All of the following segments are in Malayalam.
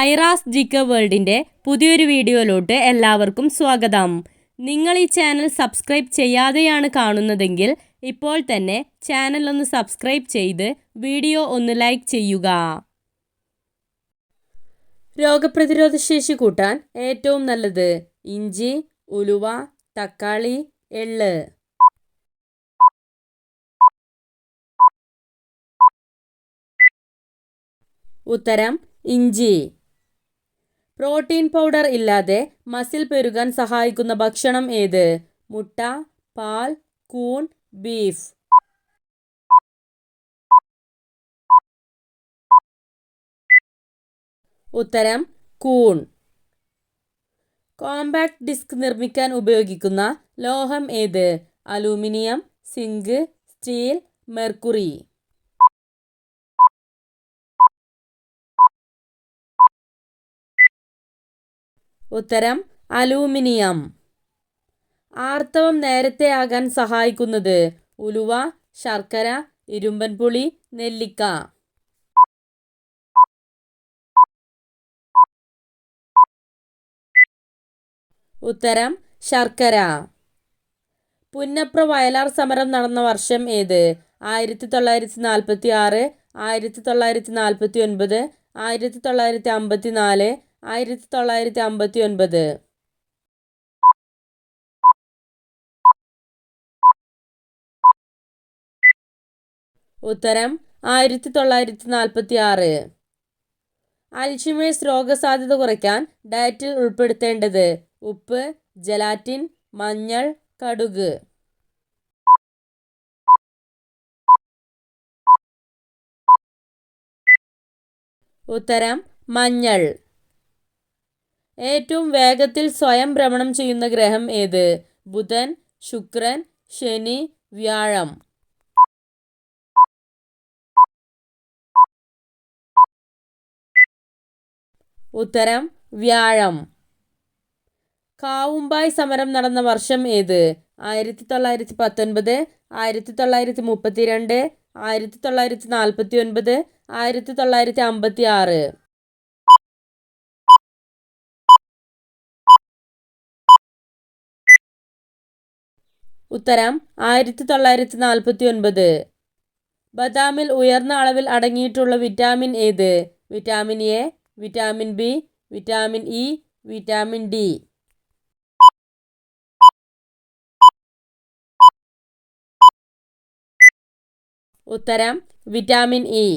ഐറാസ് ജിക്ക വേൾഡിന്റെ പുതിയൊരു വീഡിയോയിലോട്ട് എല്ലാവർക്കും സ്വാഗതം. നിങ്ങൾ ഈ ചാനൽ സബ്സ്ക്രൈബ് ചെയ്യാതെയാണ് കാണുന്നതെങ്കിൽ ഇപ്പോൾ തന്നെ ചാനൽ ഒന്ന് സബ്സ്ക്രൈബ് ചെയ്ത് വീഡിയോ ഒന്ന് ലൈക്ക് ചെയ്യുക. രോഗപ്രതിരോധ ശേഷി കൂട്ടാൻ ഏറ്റവും നല്ലത് ഇഞ്ചി ഉലുവ തക്കാളി എള്ള്. ഉത്തരം ഇഞ്ചി. പ്രോട്ടീൻ പൗഡർ ഇല്ലാതെ മസിൽ പെരുകാൻ സഹായിക്കുന്ന ഭക്ഷണം ഏത്? മുട്ട പാൽ കൂൺ ബീഫ്. ഉത്തരം കൂൺ. കോമ്പാക്ട് ഡിസ്ക് നിർമ്മിക്കാൻ ഉപയോഗിക്കുന്ന ലോഹം ഏത്? Aluminium zinc steel mercury. ഉത്തരം അലൂമിനിയം. ആർത്തവം നേരത്തെ ആകാൻ സഹായിക്കുന്നത് ഉലുവ ശർക്കര ഇരുമ്പൻപുളി നെല്ലിക്ക. ഉത്തരം ശർക്കര. പുന്നപ്ര വയലാർ സമരം നടന്ന വർഷം ഏത്? ആയിരത്തി തൊള്ളായിരത്തി നാൽപ്പത്തി ആറ് ആയിരത്തി തൊള്ളായിരത്തി നാൽപ്പത്തി ഒൻപത് ആയിരത്തി തൊള്ളായിരത്തി അമ്പത്തി നാല് ആയിരത്തി തൊള്ളായിരത്തി അമ്പത്തി ഒൻപത് ഉത്തരം ആയിരത്തി തൊള്ളായിരത്തി നാൽപ്പത്തി ആറ് അൽഷിമേഴ്സ് രോഗസാധ്യത കുറയ്ക്കാൻ ഡയറ്റിൽ ഉൾപ്പെടുത്തേണ്ടത് ഉപ്പ് ജലാറ്റിൻ മഞ്ഞൾ കടുക്. ഉത്തരം മഞ്ഞൾ. ഏറ്റവും വേഗത്തിൽ സ്വയം ഭ്രമണം ചെയ്യുന്ന ഗ്രഹം ഏത്? ബുധൻ ശുക്രൻ ശനി വ്യാഴം. ഉത്തരം വ്യാഴം. കാവുമ്പായ് സമരം നടന്ന വർഷം ഏത്? ആയിരത്തി തൊള്ളായിരത്തി പത്തൊൻപത് ആയിരത്തി തൊള്ളായിരത്തി മുപ്പത്തി രണ്ട് ആയിരത്തി തൊള്ളായിരത്തി നാൽപ്പത്തി ഒൻപത് ആയിരത്തി തൊള്ളായിരത്തി അമ്പത്തി ആറ് ഉത്തരം ആയിരത്തി തൊള്ളായിരത്തി നാൽപ്പത്തി ഒൻപത് ബദാമിൽ ഉയർന്ന അളവിൽ അടങ്ങിയിട്ടുള്ള വിറ്റാമിൻ ഏത്? Vitamin A vitamin B vitamin E vitamin D. ഉത്തരം വിറ്റാമിൻ ഇ.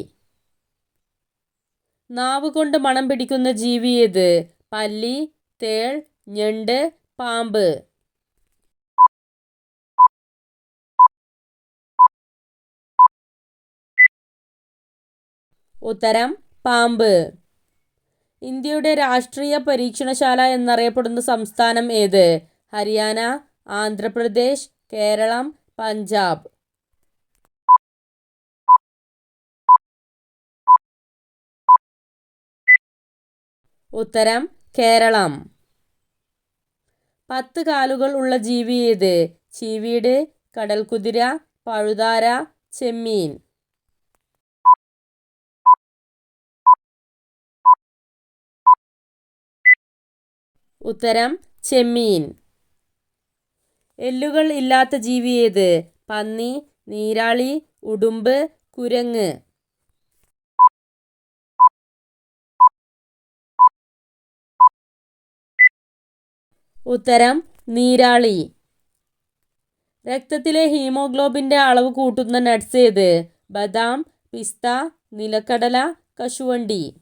നാവ് കൊണ്ട് മണം പിടിക്കുന്ന ജീവി ഏത്? പല്ലി തേൾ ഞണ്ട് പാമ്പ്. ഉത്തരം പാമ്പ്. ഇന്ത്യയുടെ രാഷ്ട്രീയ പരീക്ഷണശാല എന്നറിയപ്പെടുന്ന സംസ്ഥാനം ഏത്? ഹരിയാന ആന്ധ്രാപ്രദേശ് കേരളം പഞ്ചാബ്. ഉത്തരം കേരളം. പത്ത് കാലുകൾ ഉള്ള ജീവി ഏത്? ചീവീട് കടൽക്കുതിര പഴുതാര ചെമ്മീൻ. ഉത്തരം ചെമ്മീൻ. എല്ലുകൾ ഇല്ലാത്ത ജീവി ഏത്? പന്നി നീരാളി ഉടുമ്പ് കുരങ്ങ്. ഉത്തരം നീരാളി. രക്തത്തിലെ ഹീമോഗ്ലോബിന്റെ അളവ് കൂട്ടുന്ന നട്ട്സ് ഏത്? ബദാം പിസ്ത നിലക്കടല കശുവണ്ടി.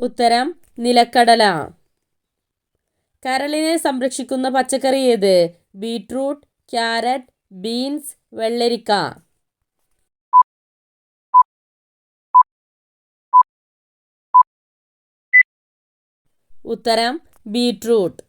ഉത്തരം നിലക്കടല. കരളിനെ സംരക്ഷിക്കുന്ന പച്ചക്കറി ഏത്? ബീട്രൂട്ട് ക്യാരറ്റ് ബീൻസ് വെള്ളരിക്ക. ഉത്തരം ബീട്രൂട്ട്.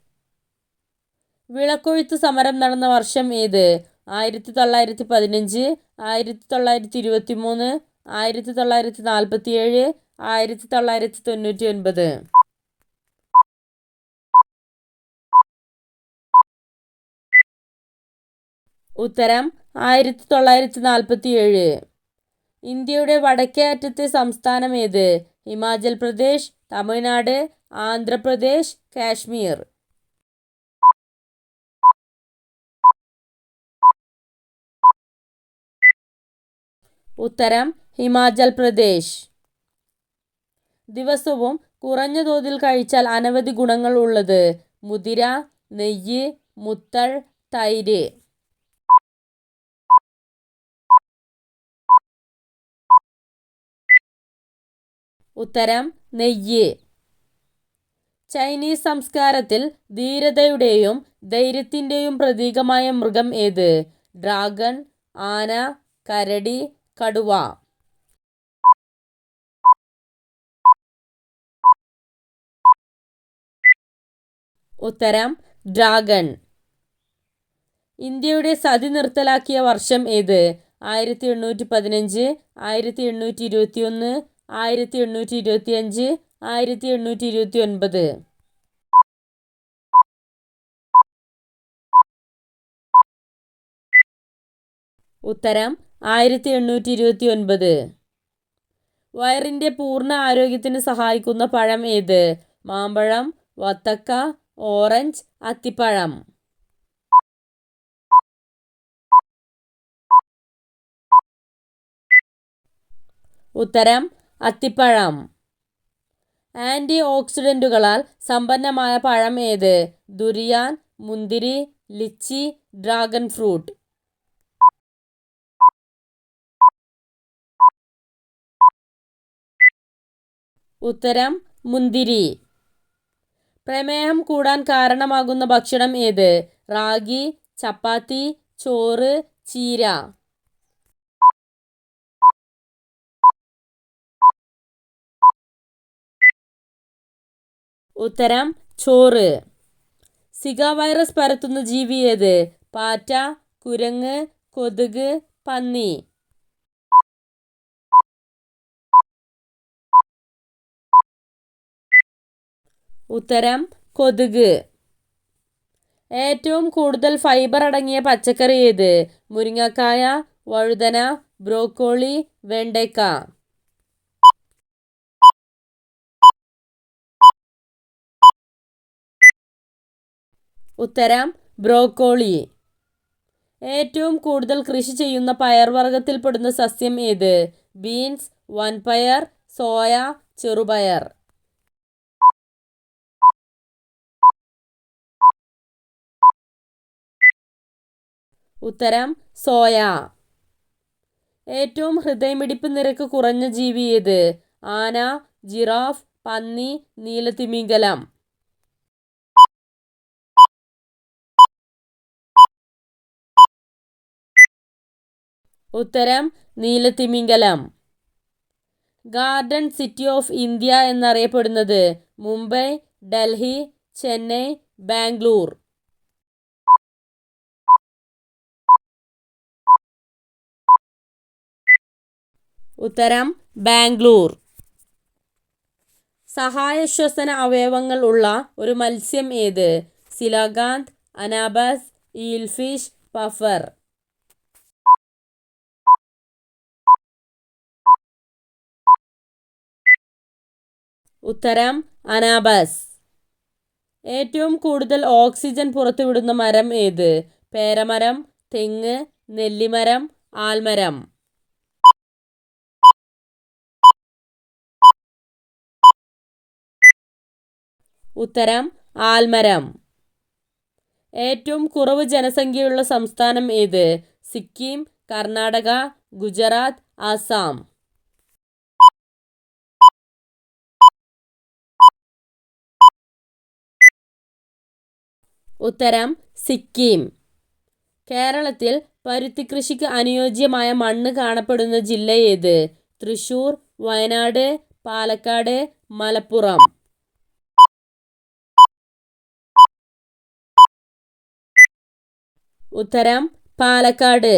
വിളക്കൊഴുത്ത് സമരം നടന്ന വർഷം ഏത്? ആയിരത്തി തൊള്ളായിരത്തി പതിനഞ്ച് ആയിരത്തി തൊള്ളായിരത്തി ഇരുപത്തി മൂന്ന് ആയിരത്തി തൊള്ളായിരത്തി നാൽപ്പത്തി ഏഴ് ആയിരത്തി തൊള്ളായിരത്തി തൊണ്ണൂറ്റി ഒൻപത് ഉത്തരം ആയിരത്തി തൊള്ളായിരത്തി നാൽപ്പത്തി ഏഴ് ഇന്ത്യയുടെ വടക്കേ അറ്റത്തെ സംസ്ഥാനം ഏത്? ഹിമാചൽ പ്രദേശ് തമിഴ്നാട് ആന്ധ്രാപ്രദേശ് കാശ്മീർ. ഉത്തരം ഹിമാചൽ പ്രദേശ്. ദിവസവും കുറഞ്ഞ തോതിൽ കഴിച്ചാൽ അനവധി ഗുണങ്ങൾ ഉള്ളത്. മുതിര നെയ്യ് മുത്തൾ തൈര്. ഉത്തരം നെയ്യ്. ചൈനീസ് സംസ്കാരത്തിൽ ധീരതയുടെയും ധൈര്യത്തിന്റെയും പ്രതീകമായ മൃഗം ഏത്? ഡ്രാഗൺ ആന കരടി കടുവ. ഉത്തരം ഡ്രാഗൺ. ഇന്ത്യയുടെ സതി നിർത്തലാക്കിയ വർഷം ഏത്? ആയിരത്തി എണ്ണൂറ്റി പതിനഞ്ച് ആയിരത്തി എണ്ണൂറ്റി ഇരുപത്തി ഒന്ന് ആയിരത്തി എണ്ണൂറ്റി ഇരുപത്തി അഞ്ച് ആയിരത്തി എണ്ണൂറ്റി ഇരുപത്തി ഒൻപത് ഉത്തരം ആയിരത്തി എണ്ണൂറ്റി ഇരുപത്തി ഒൻപത് വയറിന്റെ പൂർണ ആരോഗ്യത്തിന് സഹായിക്കുന്ന പഴം ഏത്? മാമ്പഴം വത്തക്ക ഓറഞ്ച് അത്തിപ്പഴം. ഉത്തരം അത്തിപ്പഴം. ആന്റി ഓക്സിഡന്റുകളാൽ സമ്പന്നമായ പഴം ഏത്? ദുരിയാൻ മുന്തിരി ലിച്ചി ഡ്രാഗൺ ഫ്രൂട്ട്. ഉത്തരം മുന്തിരി. പ്രമേഹം കൂടാൻ കാരണമാകുന്ന ഭക്ഷണം ഏത്? റാഗി ചപ്പാത്തി ചോറ് ചീര. ഉത്തരം ചോറ്. സിഗ വൈറസ് പരത്തുന്ന ജീവി ഏത്? പാറ്റ കുരങ്ങ് കൊതുക് പന്നി. ഉത്തരം കൊതുക്. ഏറ്റവും കൂടുതൽ ഫൈബർ അടങ്ങിയ പച്ചക്കറി ഏത്? മുരിങ്ങക്കായ വഴുതന ബ്രോക്കോളി വെണ്ടയ്ക്ക. ഉത്തരം ബ്രോക്കോളി. ഏറ്റവും കൂടുതൽ കൃഷി ചെയ്യുന്ന പയർവർഗത്തിൽപ്പെടുന്ന സസ്യം ഏത്? ബീൻസ് വൻപയർ സോയ ചെറുപയർ. ഉത്തരം സോയ. ഏറ്റവും ഹൃദയമിടിപ്പ് നിരക്ക് കുറഞ്ഞ ജീവി ഏത്? ആന ജിറാഫ് പന്നി നീലത്തിമിംഗലം. ഉത്തരം നീലത്തിമിംഗലം. ഗാർഡൻ സിറ്റി ഓഫ് ഇന്ത്യ എന്നറിയപ്പെടുന്നത് മുംബൈ ഡൽഹി ചെന്നൈ ബാംഗ്ലൂർ. ഉത്തരം ബാംഗ്ലൂർ. സഹായശ്വസന അവയവങ്ങൾ ഉള്ള ഒരു മത്സ്യം ഏത്? Coelacanth anabas eelfish puffer. ഉത്തരം അനാബാസ്. ഏറ്റവും കൂടുതൽ ഓക്സിജൻ പുറത്തുവിടുന്ന മരം ഏത്? പേരമരം തെങ്ങ് നെല്ലിമരം ആൽമരം. ഉത്തരം ആൽമരം. ഏറ്റവും കുറവ് ജനസംഖ്യയുള്ള സംസ്ഥാനം ഏത്? സിക്കിം കർണാടക ഗുജറാത്ത് ആസാം. ഉത്തരം സിക്കിം. കേരളത്തിൽ പരുത്തി കൃഷിക്ക് അനുയോജ്യമായ മണ്ണ് കാണപ്പെടുന്ന ജില്ല ഏത്? തൃശൂർ വയനാട് പാലക്കാട് മലപ്പുറം. ഉത്തരം പാലക്കാട്.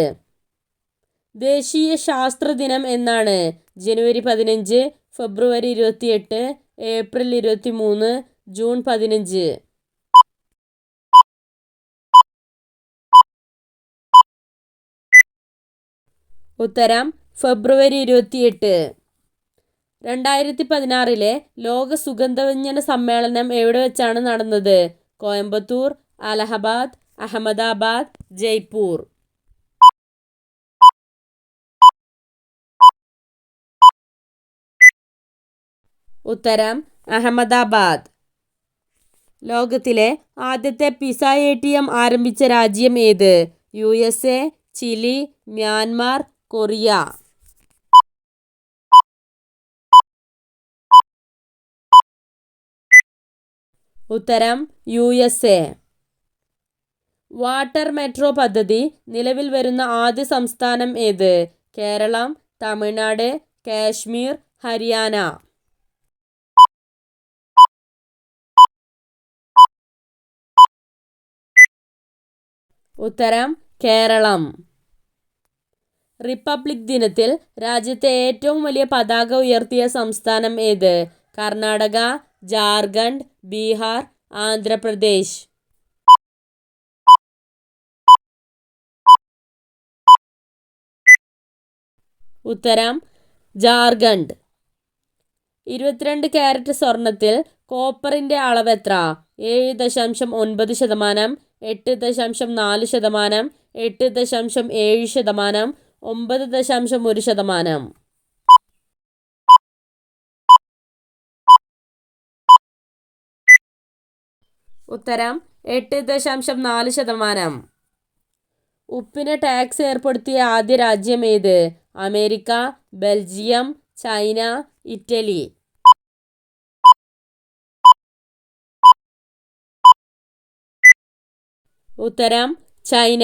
ദേശീയ ശാസ്ത്ര ദിനം എന്നാണ് ജനുവരി പതിനഞ്ച് ഫെബ്രുവരി ഇരുപത്തിയെട്ട് ഏപ്രിൽ ഇരുപത്തി മൂന്ന് ജൂൺ പതിനഞ്ച്. ഉത്തരം ഫെബ്രുവരി ഇരുപത്തിയെട്ട്. രണ്ടായിരത്തി പതിനാറിലെ ലോക സുഗന്ധവ്യഞ്ജന സമ്മേളനം എവിടെ വെച്ചാണ് നടന്നത്? കോയമ്പത്തൂർ അലഹബാദ് അഹമ്മദാബാദ് ജയ്പൂർ. ഉത്തരം അഹമ്മദാബാദ്. ലോകത്തിലെ ആദ്യത്തെ പിസ എ ടി എം ആരംഭിച്ച രാജ്യം ഏത്? U S A Chile Myanmar Korea. ഉത്തരം U S A. Water metro പദ്ധതി നിലവിൽ വരുന്ന ആദ്യ സംസ്ഥാനം ഏത്? കേരളം തമിഴ്നാട് കാശ്മീർ ഹരിയാന. ഉത്തരം കേരളം. റിപ്പബ്ലിക് ദിനത്തിൽ രാജ്യത്തെ ഏറ്റവും വലിയ പതാക ഉയർത്തിയ സംസ്ഥാനം ഏത്? കർണാടക ജാർഖണ്ഡ് ബീഹാർ ആന്ധ്രാപ്രദേശ്. ഉത്തരം ജാർഖണ്ഡ്. ഇരുപത്തിരണ്ട് ക്യാരറ്റ് സ്വർണത്തിൽ കോപ്പറിന്റെ അളവെത്ര ഏഴ് ദശാംശം ഒൻപത് ശതമാനം എട്ട് ദശാംശം നാല് ശതമാനം എട്ട് ദശാംശം ഏഴ് ശതമാനം ഒമ്പത് ദശാംശം ഒരു ശതമാനം. ഉത്തരം എട്ട് ദശാംശം നാല് ശതമാനം. ഉപ്പിന് ടാക്സ് ഏർപ്പെടുത്തിയ ആദ്യ രാജ്യം ഏത്? America Belgium China Italy. ഉത്തരം ചൈന.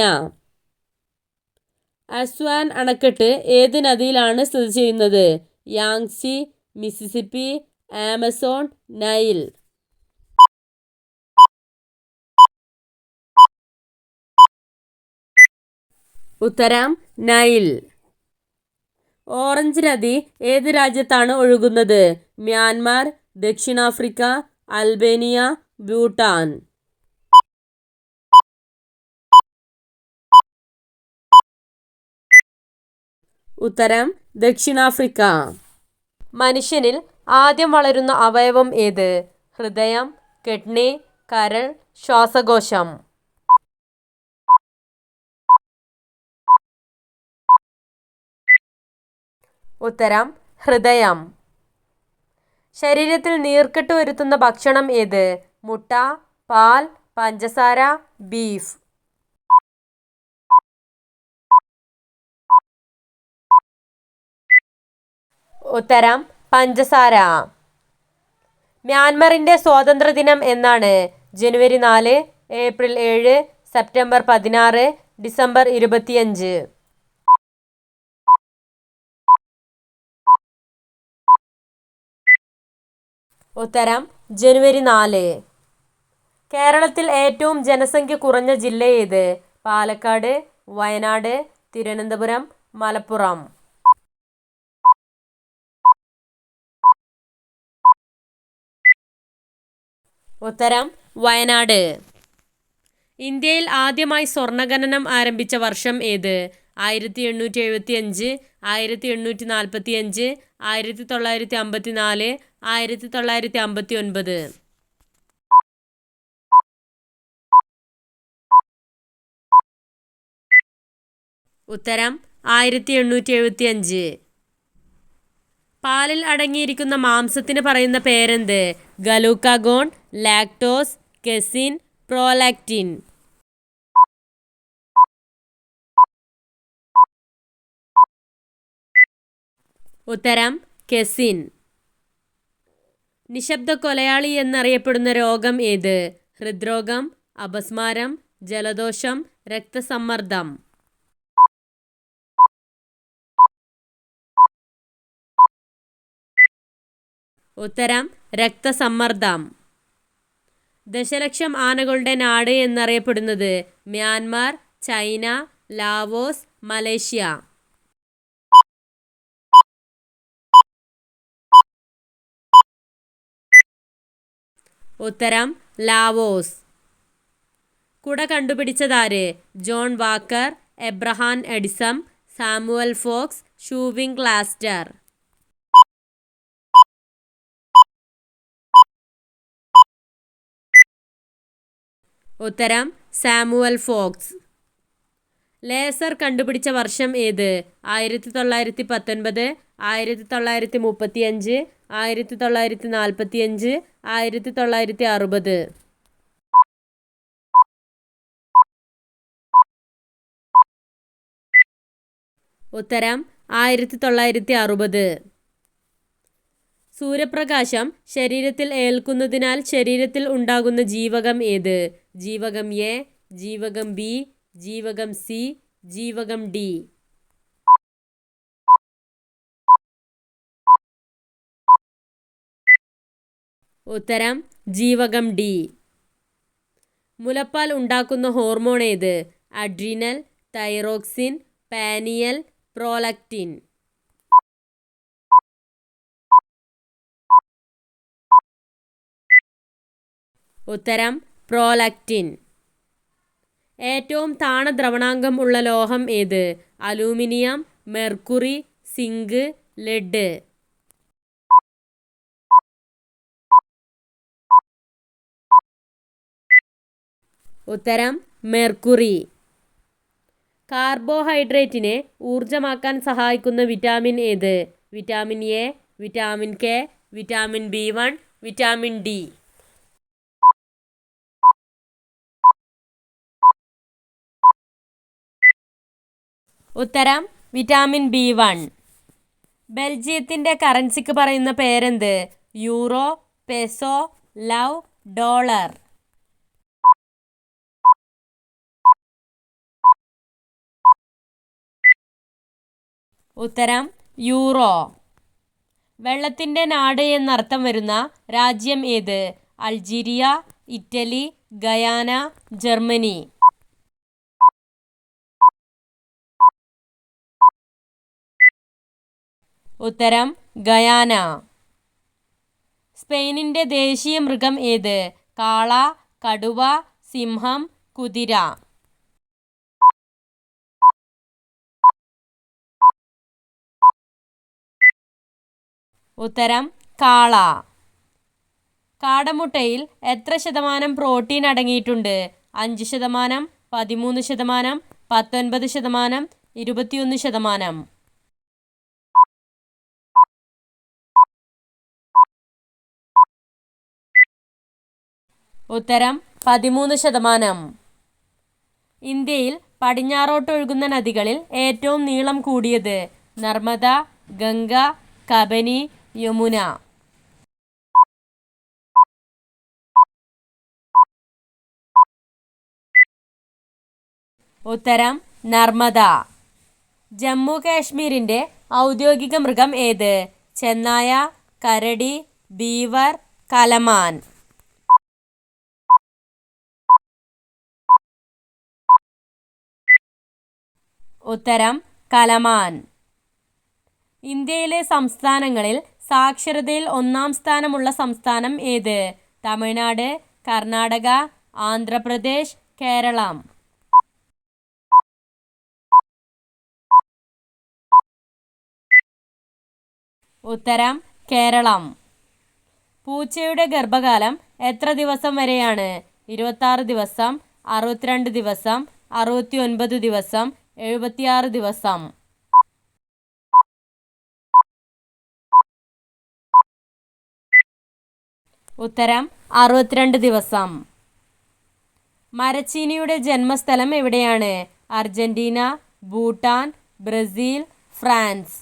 അസ്വാൻ അണക്കെട്ട് ഏത് നദിയിലാണ് സ്ഥിതി ചെയ്യുന്നത്? Yangtze Mississippi Amazon Nile. ഉത്തരം നൈൽ. ഓറഞ്ച് നദി ഏത് രാജ്യത്താണ് ഒഴുകുന്നത്? മ്യാൻമാർ ദക്ഷിണാഫ്രിക്ക അൽബേനിയ ഭൂട്ടാൻ. ഉത്തരം ദക്ഷിണാഫ്രിക്ക. മനുഷ്യനിൽ ആദ്യം വളരുന്ന അവയവം ഏത്? ഹൃദയം കിഡ്നി കരൾ ശ്വാസകോശം. ഉത്തരം ഹൃദയം. ശരീരത്തിൽ നീർക്കെട്ട് വരുത്തുന്ന ഭക്ഷണം ഏത്? മുട്ട പാൽ പഞ്ചസാര ബീഫ്. ഉത്തരം പഞ്ചസാര. മ്യാൻമറിന്റെ സ്വാതന്ത്ര്യദിനം എന്നാണ് ജനുവരി നാല് ഏപ്രിൽ ഏഴ് സെപ്റ്റംബർ പതിനാറ് ഡിസംബർ ഇരുപത്തിയഞ്ച്. ഉത്തരം ജനുവരി നാല്. കേരളത്തിൽ ഏറ്റവും ജനസംഖ്യ കുറഞ്ഞ ജില്ല ഏത്? പാലക്കാട് വയനാട് തിരുവനന്തപുരം മലപ്പുറം. ഉത്തരം വയനാട്. ഇന്ത്യയിൽ ആദ്യമായി സ്വർണഖനനം ആരംഭിച്ച വർഷം ഏത്? ആയിരത്തി എണ്ണൂറ്റി എഴുപത്തി അഞ്ച് ആയിരത്തി എണ്ണൂറ്റി നാൽപ്പത്തി അഞ്ച് ആയിരത്തി തൊള്ളായിരത്തി അമ്പത്തി നാല് ആയിരത്തി തൊള്ളായിരത്തി അമ്പത്തി ഒൻപത് ഉത്തരം ആയിരത്തി എണ്ണൂറ്റി എഴുപത്തി അഞ്ച് പാലിൽ അടങ്ങിയിരിക്കുന്ന മാംസത്തിന് പറയുന്ന പേരെന്ത്? Glucagon lactose casein prolactin. ഉത്തരം കെസിൻ. നിശബ്ദ കൊലയാളി എന്നറിയപ്പെടുന്ന രോഗം ഏത്? ഹൃദ്രോഗം അപസ്മാരം ജലദോഷം രക്തസമ്മർദ്ദം. ഉത്തരം രക്തസമ്മർദ്ദം. ദശലക്ഷം ആനകളുടെ നാട് എന്നറിയപ്പെടുന്നത് മ്യാൻമാർ ചൈന ലാവോസ് മലേഷ്യ. ഉത്തരം ലാവോസ്. കുട കണ്ടുപിടിച്ചതാര്? John Walker Abraham Edison Samuel Fox ഷൂവിംഗ് ക്ലാസ്റ്റർ ഉത്തരം സാമുവൽ ഫോക്സ്. ലേസർ കണ്ടുപിടിച്ച വർഷം ഏത്? ആയിരത്തി തൊള്ളായിരത്തി പത്തൊൻപത് ആയിരത്തി തൊള്ളായിരത്തി മുപ്പത്തി അഞ്ച് ആയിരത്തി തൊള്ളായിരത്തി നാൽപ്പത്തി അഞ്ച് ആയിരത്തി തൊള്ളായിരത്തി അറുപത് ഉത്തരം ആയിരത്തി തൊള്ളായിരത്തി അറുപത് സൂര്യപ്രകാശം ശരീരത്തിൽ ഏൽക്കുന്നതിനാൽ ശരീരത്തിൽ ഉണ്ടാകുന്ന ജീവകം ഏത്? ജീവകം എ ജീവകം ബി ജീവകം സി ജീവകം ഡി. ഉത്തരം ജീവകം ഡി. മുലപ്പാൽ ഉണ്ടാക്കുന്ന ഹോർമോൺ ഏത്? Adrenal thyroxine pineal prolactin. ഉത്തരം പ്രോലക്റ്റിൻ. ഏറ്റവും താണ ദ്രവണാങ്കം ഉള്ള ലോഹം ഏത്? Aluminium mercury zinc lead. ഉത്തരം മെർക്കുറി. കാർബോഹൈഡ്രേറ്റിനെ ഊർജമാക്കാൻ സഹായിക്കുന്ന വിറ്റാമിൻ ഏത്? Vitamin A vitamin K vitamin B one vitamin D. ഉത്തരം വിറ്റാമിൻ ബി വൺ. ബെൽജിയത്തിന്റെ കറൻസിക്ക് പറയുന്ന പേരെന്ത്? Euro peso lev dollar. ഉത്തരം യൂറോ. വെള്ളത്തിന്റെ നാട് എന്നർത്ഥം വരുന്ന രാജ്യം ഏത്? Algeria Italy Guyana Germany. ഉത്തരം ഗയാന. സ്പെയിനിന്റെ ദേശീയ മൃഗം ഏത്? കാള കടുവ സിംഹം കുതിര. ഉത്തരം കാള. കാടമുട്ടയിൽ എത്ര ശതമാനം പ്രോട്ടീൻ അടങ്ങിയിട്ടുണ്ട്? അഞ്ച് ശതമാനം പതിമൂന്ന് ശതമാനം പത്തൊൻപത് ശതമാനം ഇരുപത്തിയൊന്ന് ശതമാനം. ഉത്തരം പതിമൂന്ന് ശതമാനം. ഇന്ത്യയിൽ പടിഞ്ഞാറോട്ടൊഴുകുന്ന നദികളിൽ ഏറ്റവും നീളം കൂടിയത് നർമ്മദ ഗംഗ കബനി യമുന. ഉത്തരം നർമ്മദ. ജമ്മു കാശ്മീരിന്റെ ഔദ്യോഗിക മൃഗം ഏത്? ചെന്നായ കരടി ബീവർ കലമാൻ. ഉത്തരം കലമാൻ. ഇന്ത്യയിലെ സംസ്ഥാനങ്ങളിൽ സാക്ഷരതയിൽ ഒന്നാം സ്ഥാനമുള്ള സംസ്ഥാനം ഏത്? തമിഴ്നാട് കർണാടക ആന്ധ്രാപ്രദേശ് കേരളം. ഉത്തരം കേരളം. പൂച്ചയുടെ ഗർഭകാലം എത്ര ദിവസം വരെയാണ്? ഇരുപത്താറ് ദിവസം അറുപത്തിരണ്ട് ദിവസം അറുപത്തി ഒൻപത് ദിവസം എഴുപത്തിയാറ് ദിവസം. ഉത്തരം അറുപത്തിരണ്ട് ദിവസം. മരച്ചീനിയുടെ ജന്മസ്ഥലം എവിടെയാണ്? Argentina Bhutan Brazil France.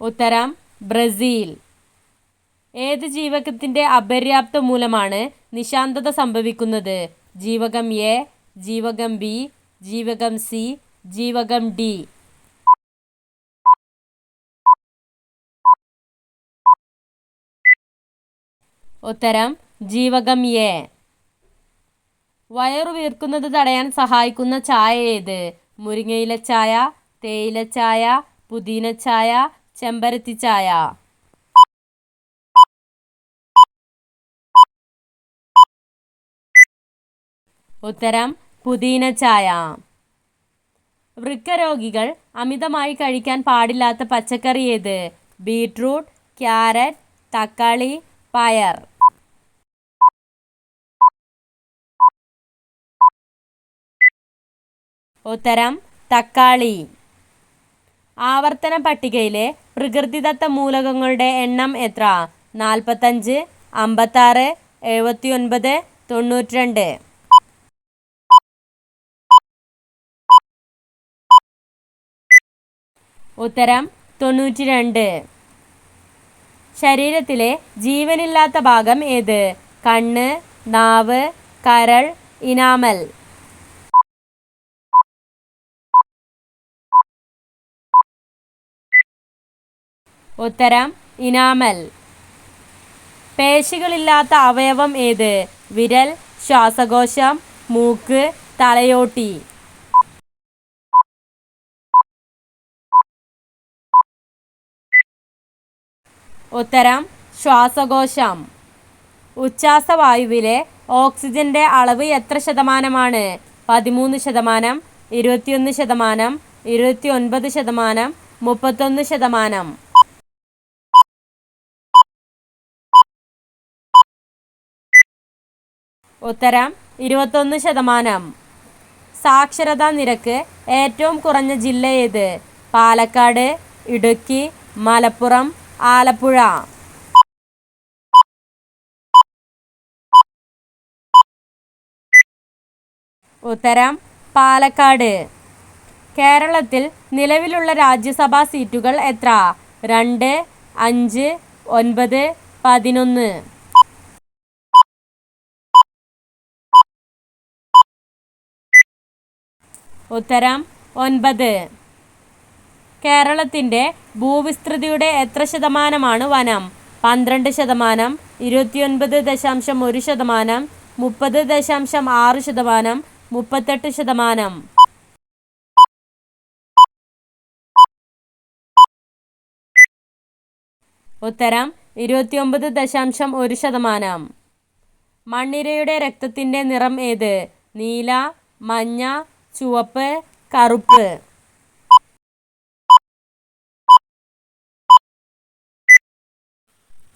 ഉത്തരം ബ്രസീൽ. ഏത് ജീവകത്തിന്റെ അപര്യാപ്ത മൂലമാണ് നിശാന്തത സംഭവിക്കുന്നത്? ജീവകം എ ജീവകം ബി ജീവകം സി ജീവകം ഡി. ഉത്തരം ജീവകം എ. വയറു വീർക്കുന്നത് തടയാൻ സഹായിക്കുന്ന ചായ ഏത്? മുരിങ്ങയില ചായ തേയില ചായ പുതിന ചായ ചെമ്പരത്തി ചായ. ഉത്തരം പുതിന ചായ. വൃക്കരോഗികൾ അമിതമായി കഴിക്കാൻ പാടില്ലാത്ത പച്ചക്കറി ഏത്? ബീട്രൂട്ട് ക്യാരറ്റ് തക്കാളി പയർ. ഉത്തരം തക്കാളി. ആവർത്തന പട്ടികയിലെ പ്രകൃതിദത്ത മൂലകങ്ങളുടെ എണ്ണം എത്ര? നാൽപ്പത്തഞ്ച് അമ്പത്താറ് എഴുപത്തി ഒൻപത് ഉത്തരം തൊണ്ണൂറ്റി രണ്ട് ശരീരത്തിലെ ജീവനില്ലാത്ത ഭാഗം ഏത്? കണ്ണ് നാവ് കരൾ ഇനാമൽ. ഉത്തരം ഇനാമൽ. പേശികളില്ലാത്ത അവയവം ഏത്? വിരൽ ശ്വാസകോശം മൂക്ക് തലയോട്ടി. ഉത്തരം ശ്വാസകോശം. ഉച്ഛ്വാസവായുവിലെ ഓക്സിജന്റെ അളവ് എത്ര ശതമാനമാണ്? പതിമൂന്ന് ശതമാനം ഇരുപത്തിയൊന്ന് ശതമാനം ഇരുപത്തി ഒൻപത് ശതമാനം മുപ്പത്തൊന്ന് ശതമാനം. ഉത്തരം ഇരുപത്തൊന്ന് ശതമാനം. സാക്ഷരതാ നിരക്ക് ഏറ്റവും കുറഞ്ഞ ജില്ല ഏത്? പാലക്കാട് ഇടുക്കി മലപ്പുറം ആലപ്പുഴ. ഉത്തരം പാലക്കാട്. കേരളത്തിൽ നിലവിലുള്ള രാജ്യസഭാ സീറ്റുകൾ എത്ര? രണ്ട് അഞ്ച് ഒൻപത് പതിനൊന്ന്. ഉത്തരം ഒൻപത്. കേരളത്തിന്റെ ഭൂവിസ്തൃതിയുടെ എത്ര ശതമാനമാണ് വനം? പന്ത്രണ്ട് ശതമാനം ഇരുപത്തിയൊൻപത് ദശാംശം ഒരു ശതമാനം മുപ്പത് ദശാംശം ആറ് ശതമാനം മുപ്പത്തെട്ട് ശതമാനം. ഉത്തരം ഇരുപത്തിയൊമ്പത് ദശാംശം ഒരു ശതമാനം. മണ്ണിരയുടെ രക്തത്തിന്റെ നിറം ഏത്? നീല മഞ്ഞ ചുവപ്പ് കറുപ്പ്.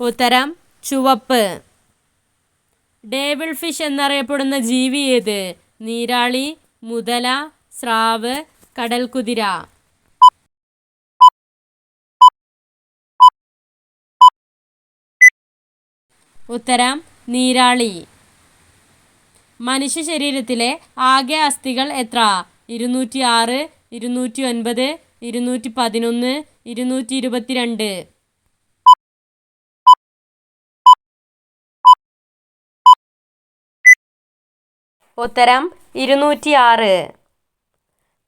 ഉത്തരം ചുവപ്പ്. ഡേവിൾ ഫിഷ് എന്നറിയപ്പെടുന്ന ജീവി ഏത്? നീരാളി മുതല സ്രാവ് കടൽക്കുതിര. ഉത്തരം നീരാളി. മനുഷ്യ ശരീരത്തിലെ ആകെ അസ്ഥികൾ എത്ര? ഇരുന്നൂറ്റി ആറ് ഇരുന്നൂറ്റി ഒൻപത് ഇരുന്നൂറ്റി പതിനൊന്ന് ഇരുന്നൂറ്റി ഇരുപത്തിരണ്ട് ഉത്തരം ഇരുന്നൂറ്റി ആറ്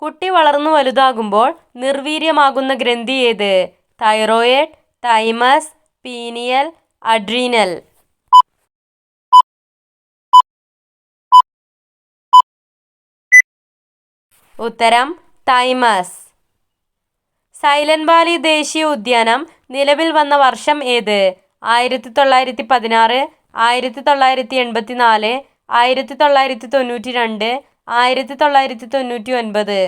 കുട്ടി വളർന്നു വലുതാകുമ്പോൾ നിർവീര്യമാകുന്ന ഗ്രന്ഥി ഏത്? Thyroid thymus pineal adrenal. ഉത്തരം തൈമസ്. സൈലന്റ് വാലി ദേശീയ ഉദ്യാനം നിലവിൽ വന്ന വർഷം ഏത്? ആയിരത്തി തൊള്ളായിരത്തി പതിനാറ് ആയിരത്തി തൊള്ളായിരത്തി എൺപത്തി നാല് ആയിരത്തി തൊള്ളായിരത്തി തൊണ്ണൂറ്റി രണ്ട് ആയിരത്തി തൊള്ളായിരത്തി തൊണ്ണൂറ്റി ഒൻപത്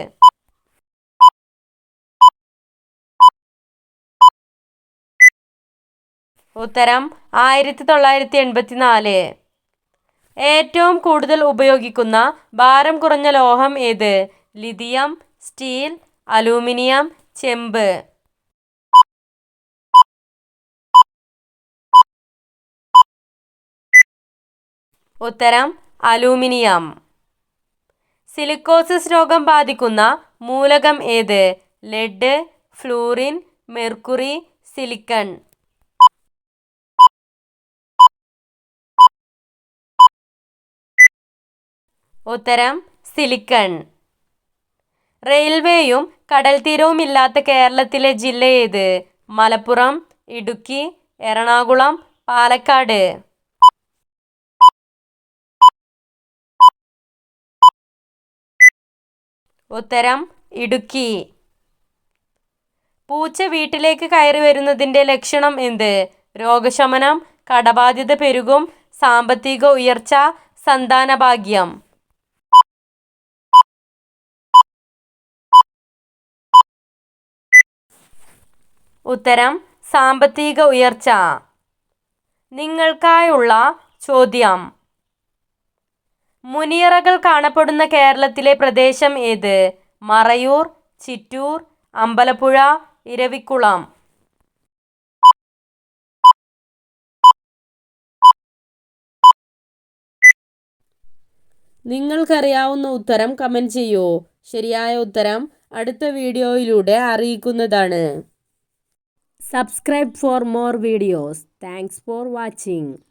ഉത്തരം ആയിരത്തി തൊള്ളായിരത്തി എൺപത്തി നാല് ഏറ്റവും കൂടുതൽ ഉപയോഗിക്കുന്ന ഭാരം കുറഞ്ഞ ലോഹം ഏത്? ലിഥിയം സ്റ്റീൽ അലൂമിനിയം ചെമ്പ്. ഉത്തരം അലൂമിനിയം. സിലിക്കോസിസ് രോഗം ബാധിക്കുന്ന മൂലകം ഏത്? Lead fluorine mercury silicon. ഉത്തരം സിലിക്കൺ. റെയിൽവേയും കടൽത്തീരവും ഇല്ലാത്ത കേരളത്തിലെ ജില്ല ഏത്? മലപ്പുറം ഇടുക്കി എറണാകുളം പാലക്കാട്. ഉത്തരം ഇടുക്കി. പൂച്ച വീട്ടിലേക്ക് കയറി വരുന്നതിന്റെ ലക്ഷണം എന്ത്? രോഗശമനം കടബാധ്യത പെരുകും സാമ്പത്തിക ഉയർച്ച സന്താനഭാഗ്യം. ഉത്തരം സാമ്പത്തിക ഉയർച്ച. നിങ്ങൾക്കായുള്ള ചോദ്യം. മുനിയറകൾ കാണപ്പെടുന്ന കേരളത്തിലെ പ്രദേശം ഏത്? മറയൂർ ചിറ്റൂർ അമ്പലപ്പുഴ ഇരവിക്കുളം. നിങ്ങൾക്കറിയാവുന്ന ഉത്തരം കമന്റ് ചെയ്യൂ. ശരിയായ ഉത്തരം അടുത്ത വീഡിയോയിലൂടെ അറിയിക്കുന്നതാണ്. Subscribe for more videos. Thanks for watching.